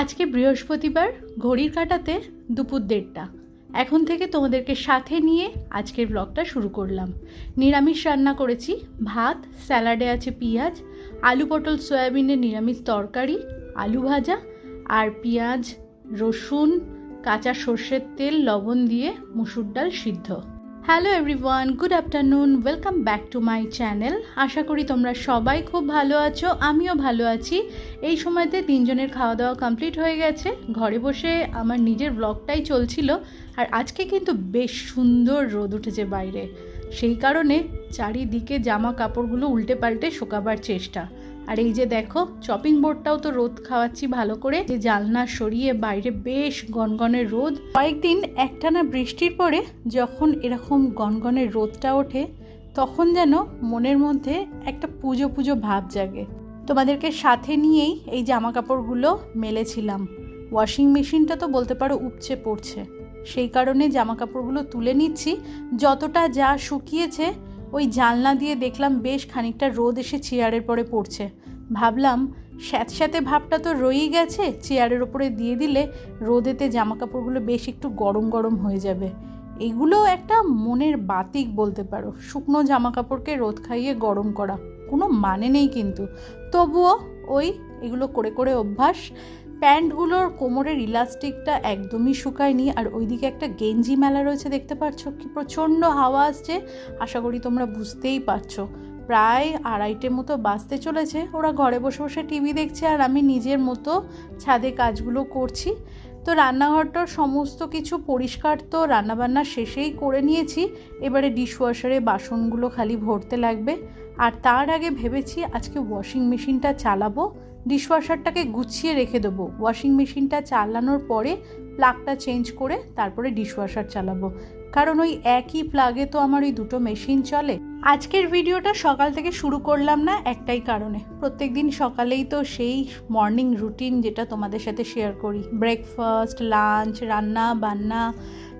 আজকে বৃহস্পতিবার, ঘড়ির কাটাতে দুপুর দেড়টা। এখন থেকে তোমাদেরকে সাথে নিয়ে আজকের ব্লগটা শুরু করলাম। নিরামিষ রান্না করেছি, ভাত, স্যালাডে আছে পেঁয়াজ, আলু পটল সয়াবিনের নিরামিষ তরকারি, আলু ভাজা আর পেঁয়াজ, রসুন, কাঁচা সর্ষের তেল, লবণ দিয়ে মুসুর ডাল সিদ্ধ। Hello everyone good afternoon welcome back to my channel আশা করি তোমরা সবাই খুব ভালো আছো, আমিও ভালো আছি। এই সময়তে তিনজনের খাওয়া দাওয়া কমপ্লিট হয়ে গেছে। ঘরে বসে আমার নিজের ব্লগটাই চলছিল, আর আজকে কিন্তু বেশ সুন্দর রোদ উঠেছে বাইরে। সেই কারণে চারিদিকে জামা কাপড়গুলো উল্টে পাল্টে শোকাবার চেষ্টা। আর এই যে দেখো চপিং বোর্ডটাও তো রোদ খাওয়াচ্ছি ভালো করে। যে জালনা সরিয়ে বাইরে বেশ গনগনের রোদ। কয়েকদিন একটানা বৃষ্টির পরে যখন এরকম গনগনের রোদটা ওঠে, তখন যেন মনের মধ্যে একটা পুজো পুজো ভাব জাগে। তোমাদেরকে সাথে নিয়েই এই জামা কাপড়গুলো মেলেছিলাম। ওয়াশিং মেশিনটা তো বলতে পারো উপচে পড়ছে। সেই কারণে জামা কাপড়গুলো তুলে নিচ্ছি। যতটা যা শুকিয়েছে, ওই জানলা দিয়ে দেখলাম বেশ খানিকটা রোদ এসে চেয়ারের পরে পড়ছে। ভাবলাম স্যাঁতস্যাঁতে ভাবটা তো রয়েই গেছে, চেয়ারের ওপরে দিয়ে দিলে রোদেতে জামা কাপড়গুলো বেশ একটু গরম গরম হয়ে যাবে। এগুলো একটা মনের বাতিক বলতে পারো, শুকনো জামা কাপড়কে রোদ খাইয়ে গরম করা, কোনো মানে নেই কিন্তু। তবুও ওই এগুলো করে করে অভ্যাস, প্যান্টগুলোর কোমরের ইলাস্টিকটা একদমই শুকায়নি, আর ওইদিকে একটা গেঞ্জি মেলা রয়েছে দেখতে পাচ্ছ কি প্রচণ্ড হাওয়া আসছে, আশা করি তোমরা বুঝতেই পারছ। প্রায় আড়াইটে মতো বাঁচতে চলেছে। ওরা ঘরে বসে বসে টিভি দেখছে আর আমি নিজের মতো ছাদে কাজগুলো করছি। তো রান্নাঘরটার সমস্ত কিছু পরিষ্কার তো রান্নাবান্না শেষেই করে নিয়েছি। এবারে ডিশওয়াশারে বাসনগুলো খালি ভরতে লাগবে। আর তার আগে ভেবেছি আজকে ওয়াশিং মেশিনটা চালাবো। ডিশওয়াশারটাকে গুছিয়ে রেখে দেবো। ওয়াশিং মেশিনটা চালানোর পরে প্লাগটা চেঞ্জ করে তারপরে ডিশওয়াশার চালাবো। কারণ ওই একই প্লাগে তো আমার ওই দুটো মেশিন চলে। আজকের ভিডিওটা সকাল থেকে শুরু করলাম না একটাই কারণে। প্রত্যেক দিন সকালেই তো সেই মর্নিং রুটিন যেটা তোমাদের সাথে শেয়ার করি। ব্রেকফাস্ট লাঞ্চ রান্না, বান্না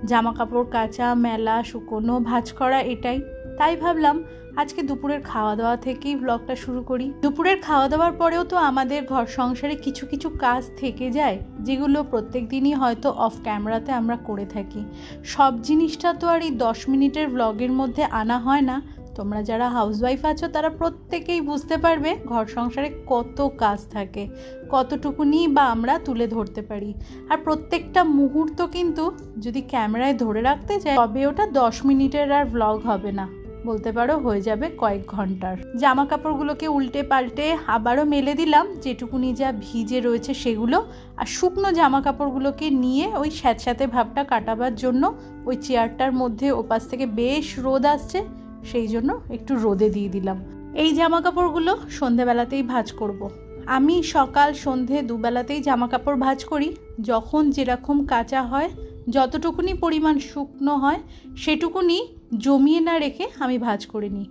জামা কাপড় কাচা, মেলা, শুকোনো, ভাজ করা, এটাই। তাই ভাবলাম আজকে দুপুরের খাওয়া দাওয়া থেকেই ব্লগটা শুরু করি। দুপুরের খাওয়া দাওয়ার পরেও তো আমাদের ঘর সংসারে কিছু কিছু কাজ থেকে যায়, যেগুলো প্রত্যেক দিনই হয়তো অফ ক্যামেরাতে আমরা করে থাকি। সব জিনিসটা তো আর এই দশ মিনিটের ব্লগের মধ্যে আনা হয় না। তোমরা যারা হাউসওয়াইফ আছো, তারা প্রত্যেকেই বুঝতে পারবে ঘর সংসারে কত কাজ থাকে, কতটুকুনি বা আমরা তুলে ধরতে পারি। আর প্রত্যেকটা মুহূর্ত কিন্তু যদি ক্যামেরায় ধরে রাখতে চাই তবে ওটা দশ মিনিটের আর ব্লগ হবে না। বলতে পারো, হয়ে যাবে কয়েক ঘণ্টার জামা কাপড়গুলোকে উল্টে পাল্টে আবারও মেলে দিলাম, যেটুকুনি যা ভিজে রয়েছে সেগুলো, আর শুকনো জামা কাপড়গুলোকে নিয়ে ওই স্যাঁতস্যাঁতে ভাবটা কাটাবার জন্য ওই চেয়ারটার মধ্যে ওপাশ থেকে বেশ রোদ আসছে, সেই জন্য একটু রোদে দিয়ে দিলাম এই জামা কাপড়গুলো সন্ধেবেলাতেই ভাজ করব। আমি সকাল, সন্ধে দুবেলাতেই জামা কাপড় ভাজ করি, যখন যেরকম কাঁচা হয়, যতটুকুনি পরিমাণ শুকনো হয়, সেটুকুনি জমিয়ে না রেখে আমি ভাজ করে নিই।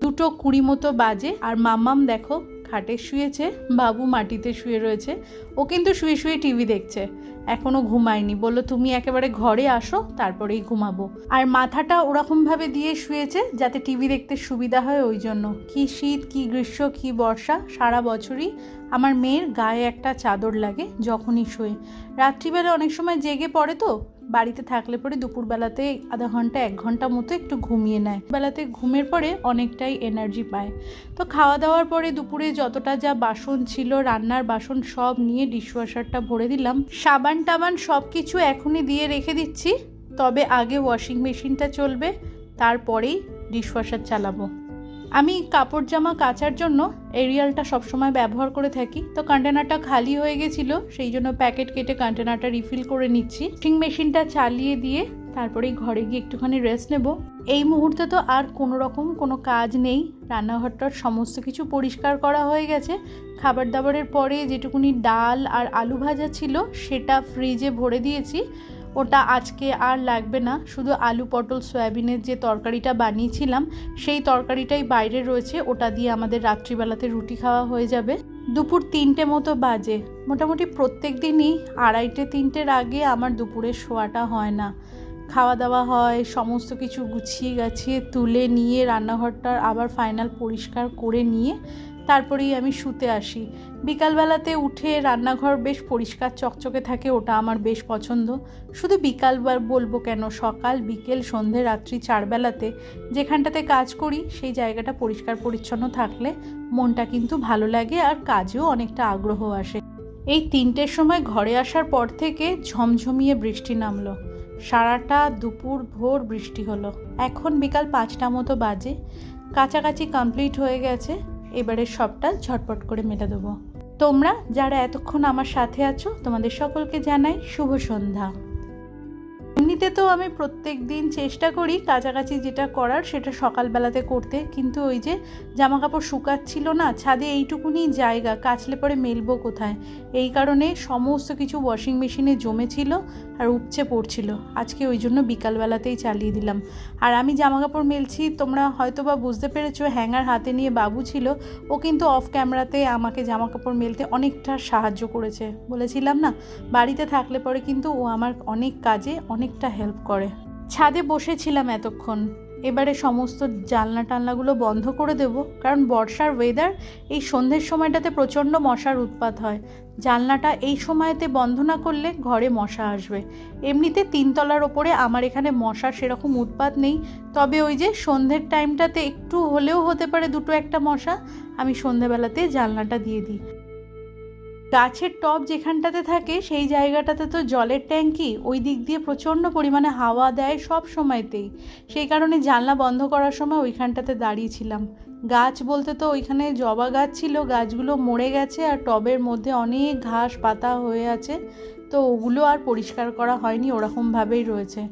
দুটো কুড়ি মতো বাজে আর মাম্মাম দেখো খাটে শুয়েছে, বাবু মাটিতে শুয়ে রয়েছে, ও কিন্তু শুয়ে শুয়ে টিভি দেখছে। এখনও ঘুমায়নি, বলল, তুমি একেবারে ঘরে আসো, তারপরেই ঘুমাবো। আর মাথাটা ওরকমভাবে দিয়ে শুয়েছে যাতে টিভি দেখতে সুবিধা হয় ওই জন্য। কি শীত, কি গ্রীষ্ম, কি বর্ষা, সারা বছরই আমার মেয়ের গায়ে একটা চাদর লাগে যখনই শুয়ে। রাত্রিবেলা অনেক সময় জেগে পড়ে তো বাড়িতে থাকলে পরে দুপুরবেলাতে আধা ঘণ্টা, এক ঘণ্টা মতো একটু ঘুমিয়ে নেয়। বেলাতে ঘুমের পরে অনেকটাই এনার্জি পায়। তো খাওয়া দাওয়ার পরে দুপুরে যতটা যা বাসন ছিল, রান্নার বাসন সব নিয়ে ডিশওয়াশারটা ভরে দিলাম। সাবান টাবান সব কিছু এখনই দিয়ে রেখে দিচ্ছি। তবে আগে ওয়াশিং মেশিনটা চলবে, তারপরেই ডিশওয়াশার চালাবো। আমি কাপড় জামা কাচার জন্য এরিয়ালটা সবসময় ব্যবহার করে থাকি। তো কন্টেনারটা খালি হয়ে গেছিল, সেই জন্য প্যাকেট কেটে কন্টেনারটা রিফিল করে নিচ্ছি। ওয়াশিং মেশিনটা চালিয়ে দিয়ে তারপরেই ঘরে গিয়ে একটুখানি রেস্ট নেব। এই মুহূর্তে তো আর কোনো রকম কোনো কাজ নেই। রান্নাঘরটার সমস্ত কিছু পরিষ্কার করা হয়ে গেছে। খাবার দাবারের পরে যেটুকুনি ডাল আর আলু ভাজা ছিল, সেটা ফ্রিজে ভরে দিয়েছি। ওটা আজকে আর লাগবে না। শুধু আলু, পটল, সয়াবিনের যে তরকারিটা বানিয়েছিলাম, সেই তরকারিটাই বাইরে রয়েছে। ওটা দিয়ে আমাদের রাত্রিবেলাতে রুটি খাওয়া হয়ে যাবে। দুপুর তিনটে মতো বাজে। মোটামুটি প্রত্যেক দিনই আড়াইটে, তিনটের আগে আমার দুপুরের শোয়াটা হয় না। খাওয়া দাওয়া হয়, সমস্ত কিছু গুছিয়ে গাছিয়ে তুলে নিয়ে রান্নাঘরটার আবার ফাইনাল পরিষ্কার করে নিয়ে তারপরেই আমি শুতে আসি। বিকালবেলাতে উঠে রান্নাঘর বেশ পরিষ্কার চকচকে থাকে, ওটা আমার বেশ পছন্দ। শুধু বিকালবার বলব কেন, সকাল, বিকেল, সন্ধে, রাত্রি, চারবেলাতে যেখানটাতে কাজ করি, সেই জায়গাটা পরিষ্কার পরিচ্ছন্ন থাকলে মনটা কিন্তু ভালো লাগে আর কাজেও অনেকটা আগ্রহ আসে। এই তিনটের সময় ঘরে আসার পর থেকে ঝমঝমিয়ে বৃষ্টি নামলো। সারাটা দুপুর ভোর বৃষ্টি হলো। এখন বিকাল পাঁচটা মতো বাজে। কাছাকাছি কমপ্লিট হয়ে গেছে। এবারে সবটা ঝটপট করে মেলে দেবো। তোমরা যারা এতক্ষণ আমার সাথে আছো, তোমাদের সকলকে জানাই শুভ সন্ধ্যা। এমনিতে তো আমি প্রত্যেক দিন চেষ্টা করি কাছাকাছি যেটা করার সেটা সকালবেলাতে করতে। কিন্তু ওই যে জামা কাপড় শুকাচ্ছিল না, ছাদে এইটুকুনি জায়গা কাচলে পরে মেলবো কোথায়? এই কারণে সমস্ত কিছু ওয়াশিং মেশিনে জমেছিল আর উপচে পড়ছিল। আজকে ওই জন্য বিকালবেলাতেই চালিয়ে দিলাম। আর আমি জামা কাপড় মেলছি, তোমরা হয়তো বা বুঝতে পেরেছ, হ্যাঙ্গার হাতে নিয়ে বাবু ছিল। ও কিন্তু অফ ক্যামেরাতে আমাকে জামা কাপড় মেলতে অনেকটা সাহায্য করেছে। বলেছিলাম না, বাড়িতে থাকলে পরে কিন্তু ও আমার অনেক কাজে অনেকটা হেল্প করে। ছাদে বসেছিলাম এতক্ষণ। এবারে সমস্ত জানলা টানলাগুলো বন্ধ করে দেব, কারণ বর্ষার ওয়েদার এই সন্ধ্যের সময়টাতে প্রচণ্ড মশার উৎপাত হয়। জানলাটা এই সময়তে বন্ধ না করলে ঘরে মশা আসবে। এমনিতে তিনতলার ওপরে আমার এখানে মশার সেরকম উৎপাত নেই, তবে ওই যে সন্ধ্যের টাইমটাতে একটু হলেও হতে পারে দুটো একটা মশা, আমি সন্ধ্যেবেলাতে জানলাটা দিয়ে দিই। গাছের টব যেখানটাতে থাকে, সেই জায়গাটাতে তো জলের ট্যাঙ্কি, ওই দিক দিয়ে প্রচণ্ড পরিমাণে হাওয়া দেয় সব সময়তেই। সেই কারণে জানলা বন্ধ করার সময় ওইখানটাতে দাঁড়িয়েছিলাম। গাছ বলতে তো ওইখানে জবা গাছ ছিল, গাছগুলো মরে গেছে আর টবের মধ্যে অনেক ঘাস পাতা হয়ে আছে, তো ওগুলো আর পরিষ্কার করা হয়নি, ওরকমভাবেই রয়েছে।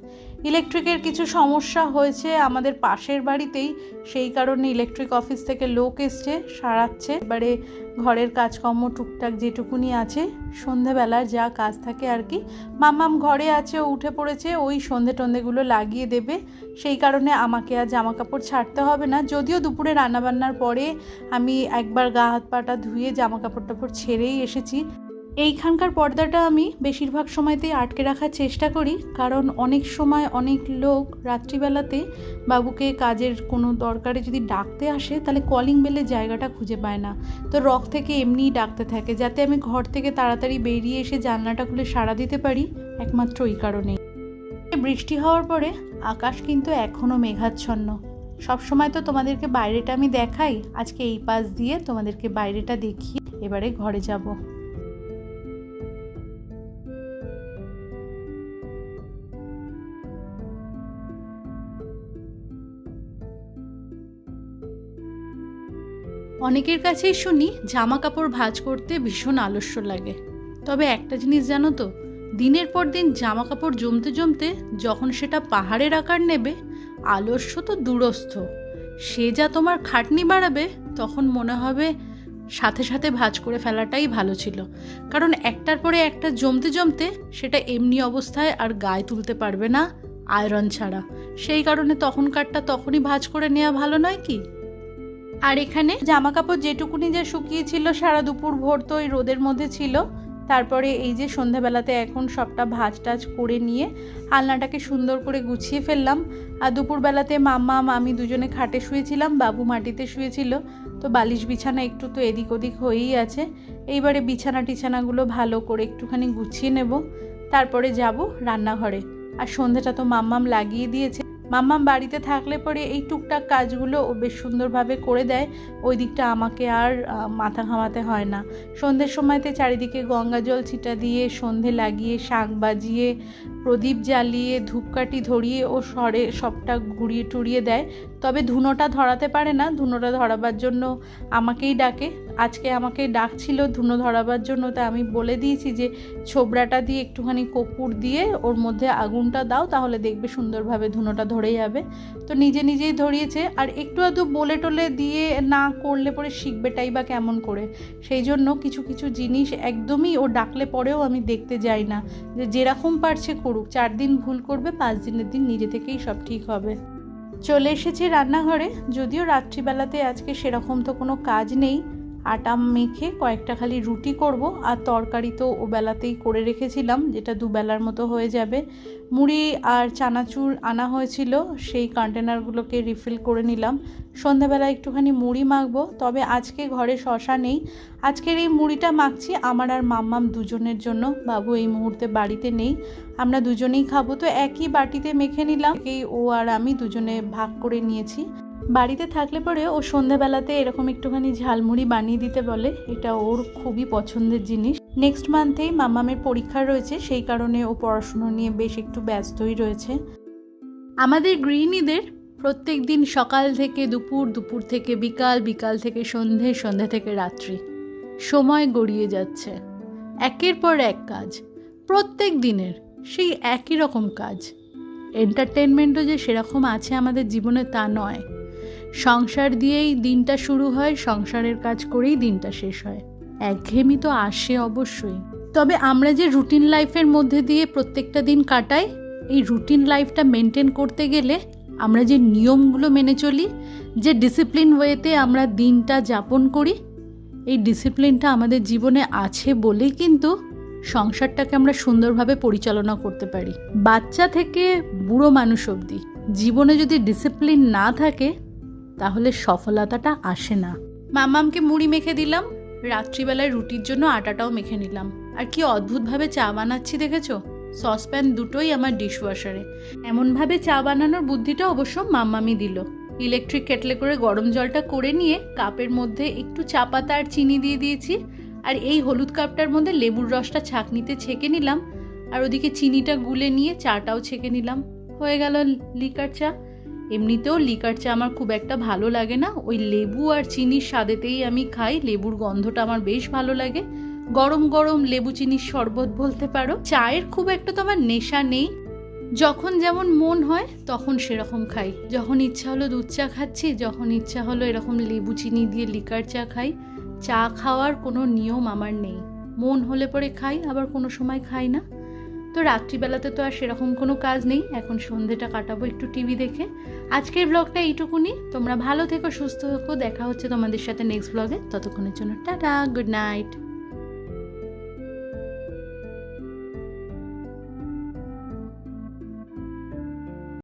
ইলেকট্রিকের কিছু সমস্যা হয়েছে আমাদের পাশের বাড়িতেই। সেই কারণে ইলেকট্রিক অফিস থেকে লোক এসছে, সারাচ্ছে। এবারে ঘরের কাজকর্ম টুকটাক যেটুকুনি আছে, সন্ধেবেলার যা কাজ থাকে আর কি। মাম্মাম ঘরে আছে উঠে পড়েছে, ওই সন্ধে টন্ধেগুলো লাগিয়ে দেবে। সেই কারণে আমাকে আর জামা কাপড় ছাড়তে হবে না। যদিও দুপুরে রান্নাবান্নার পরে আমি একবার গা হাত পাটা ধুয়ে জামা কাপড় টাপড় ছেড়েই এসেছি। এইখানকার পর্দাটা আমি বেশিরভাগ সময়তেই আটকে রাখার চেষ্টা করি, কারণ অনেক সময় অনেক লোক রাত্রিবেলাতে বাবুকে কাজের কোনো দরকারে যদি ডাকতে আসে, তাহলে কলিং বেলের জায়গাটা খুঁজে পায় না। তো রক থেকে এমনিই ডাকতে থাকে, যাতে আমি ঘর থেকে তাড়াতাড়ি বেরিয়ে এসে জানলাটা খুলে সাড়া দিতে পারি, একমাত্র ওই কারণেই। বৃষ্টি হওয়ার পরে আকাশ কিন্তু এখনও মেঘাচ্ছন্ন। সবসময় তো তোমাদেরকে বাইরেটা আমি দেখাই, আজকে এই পাশ দিয়ে তোমাদেরকে বাইরেটা দেখিয়ে এবারে ঘরে যাব। অনেকের কাছেই শুনি জামা কাপড় ভাঁজ করতে ভীষণ আলস্য লাগে। তবে একটা জিনিস জানো তো, দিনের পর দিন জামা কাপড় জমতে জমতে যখন সেটা পাহাড়ের আকার নেবে, আলস্য তো দূরস্থ। সে যা তোমার খাটনি বাড়াবে, তখন মনে হবে সাথে সাথে ভাঁজ করে ফেলাটাই ভালো ছিল। কারণ একটার পরে একটা জমতে জমতে সেটা এমনি অবস্থায় আর গায়ে তুলতে পারবে না আয়রন ছাড়া। সেই কারণে তখনকারটা তখনই ভাঁজ করে নেওয়া ভালো নয় কি? আর এখানে জামা কাপড় যেটুকুনি যা শুকিয়েছিল সারা দুপুর ভোর তো ওই রোদের মধ্যে ছিল, তারপরে এই যে সন্ধ্যাবেলাতে এখন সবটা ভাজ টাজ করে নিয়ে আলনাটাকে সুন্দর করে গুছিয়ে ফেললাম। আর দুপুরবেলাতে মাম্মা, মামি দুজনে খাটে শুয়েছিলাম, বাবু মাটিতে শুয়েছিল, তো বালিশ বিছানা একটু তো এদিক ওদিক হয়েই আছে। এইবারে বিছানা টিছানাগুলো ভালো করে একটুখানি গুছিয়ে নেব, তারপরে যাব রান্নাঘরে। আর সন্ধ্যাটা তো মাম্মাম লাগিয়ে দিয়েছে। মাম্মাম বাড়িতে থাকলে পরে এই টুকটাক কাজগুলো ও বেশ সুন্দরভাবে করে দেয়, ওই দিকটা আমাকে আর মাথা ঘামাতে হয় না। সন্ধ্যের সময়তে চারিদিকে গঙ্গা জল ছিটা দিয়ে সন্ধে লাগিয়ে শাঁখ বাজিয়ে, প্রদীপ জ্বালিয়ে, ধূপকাঠি ধরিয়ে ও সরে সবটা ঘুরিয়ে টুরিয়ে দেয়। তবে ধুনোটা ধরাতে পারে না, ধুনোটা ধরাবার জন্য আমাকেই ডাকে। আজকে আমাকে ডাকছিল ধুনো ধরাবার জন্য তা আমি বলে দিয়েছি যে ছোবড়াটা দিয়ে একটুখানি কর্পূর দিয়ে ওর মধ্যে আগুনটা দাও, তাহলে দেখবে সুন্দরভাবে ধুনোটা ধরে যাবে। তো নিজে নিজেই ধরিয়েছে, আর একটু আধটু বলে টলে দিয়ে না করলে পরে শিখবেটাই বা কেমন করে। সেই জন্য কিছু কিছু জিনিস একদমই ও ডাকলে পরেও আমি দেখতে যাই না, যে যেরকম পারছে করুক। চার দিন ভুল করবে, পাঁচ দিনের দিন নিজে থেকেই সব ঠিক হবে। চলে এসেছি রান্নাঘরে, যদিও রাত্রিবেলাতে আজকে সেরকম তো কোনো কাজ নেই। আটা মেখে কয়েকটা খালি রুটি করব, আর তরকারি তো ও বেলাতেই করে রেখেছিলাম, যেটা দুবেলার মতো হয়ে যাবে। মুড়ি আর চানাচুর আনা হয়েছিল, সেই কন্টেনারগুলোকে রিফিল করে নিলাম। সন্ধ্যাবেলা একটুখানি মুড়ি মাখবো, তবে আজকে ঘরে শশা নেই। আজকের এই মুড়িটা মাখছি আমার আর মাম্মাম দুজনের জন্য, বাবু এই মুহূর্তে বাড়িতে নেই। আমরা দুজনেই খাব, তো একই বাটিতে মেখে নিলাম। এই ও আর আমি দুজনে ভাগ করে নিয়েছি। বাড়িতে থাকলে পরে ও সন্ধেবেলাতে এরকম একটুখানি ঝালমুড়ি বানিয়ে দিতে বলে, এটা ওর খুবই পছন্দের জিনিস। নেক্সট মান্থেই মামামের পরীক্ষা রয়েছে, সেই কারণে ও পড়াশুনো নিয়ে বেশ একটু ব্যস্তই রয়েছে। আমাদের গৃহিণীদের প্রত্যেক দিন সকাল থেকে দুপুর দুপুর থেকে বিকাল বিকাল থেকে সন্ধে সন্ধে থেকে রাত্রি। সময় গড়িয়ে যাচ্ছে। একের পর এক কাজ। প্রত্যেক দিনের সেই একই রকম কাজ। এন্টারটেনমেন্টও যে সেরকম আছে আমাদের জীবনে তা নয়। সংসার দিয়েই দিনটা শুরু হয়, সংসারের কাজ করেই দিনটা শেষ হয়। একঘেয়েমি তো আসে অবশ্যই। তবে আমরা যে রুটিন লাইফের মধ্যে দিয়ে প্রত্যেকটা দিন কাটাই, এই রুটিন লাইফটা মেনটেন করতে গেলে আমরা যে নিয়মগুলো মেনে চলি, যে ডিসিপ্লিন ওয়েতে আমরা দিনটা যাপন করি, এই ডিসিপ্লিনটা আমাদের জীবনে আছে বলেই কিন্তু সংসারটাকে আমরা সুন্দরভাবে পরিচালনা করতে পারি। বাচ্চা থেকে বুড়ো মানুষ অবধি জীবনে যদি ডিসিপ্লিন না থাকে তাহলে সফলতাটা আসে না। মামামকে মুড়ি মেখে দিলাম, রাত্রিবেলায় রুটির জন্য আটাটাও মেখে নিলাম। আর কি অদ্ভুতভাবে চা বানাচ্ছি দেখেছ? সসপ্যান দুটোই আমার ডিশওয়াশারে। এমনভাবে চা বানানোর বুদ্ধিটা অবশ্য মাম্মামি দিল। ইলেকট্রিক কেটলে করে গরম জলটা করে নিয়ে কাপের মধ্যে একটু চা পাতা আর চিনি দিয়ে দিয়েছি। আর এই হলুদ কাপটার মধ্যে লেবুর রসটা ছাঁকনিতে ছেঁকে নিলাম। আর ওদিকে চিনিটা গুলে নিয়ে চাটাও ছেঁকে নিলাম। হয়ে গেল লিকার চা। এমনিতেও লিকার চা আমার খুব একটা ভালো লাগে না। ওই লেবু আর চিনির স্বাদেতেই আমি খাই। লেবুর গন্ধটা আমার বেশ ভালো লাগে। গরম গরম লেবু চিনির শরবত বলতে পারো। চায়ের খুব একটা তো আমার নেশা নেই। যখন যেমন মন হয়, তখন সেরকম খাই। যখন ইচ্ছা হলো দুধ চা খাচ্ছি, যখন ইচ্ছা হলো এরকম লেবু চিনি দিয়ে লিকার চা খাই। চা খাওয়ার কোনো নিয়ম আমার নেই। মন হলে পরে খাই, আবার কোনো সময় খাই না। তো রাত্রিবেলাতে তো আর সেরকম কোনো কাজ নেই। এখন সন্ধেটা কাটাবো একটু টিভি দেখে। আজকের ব্লগটা এইটুকুনি। তোমরা ভালো থেকো, সুস্থ থেকো। দেখা হচ্ছে তোমাদের সাথে নেক্সট ব্লগে ততক্ষণের জন্য টাটা গুড নাইট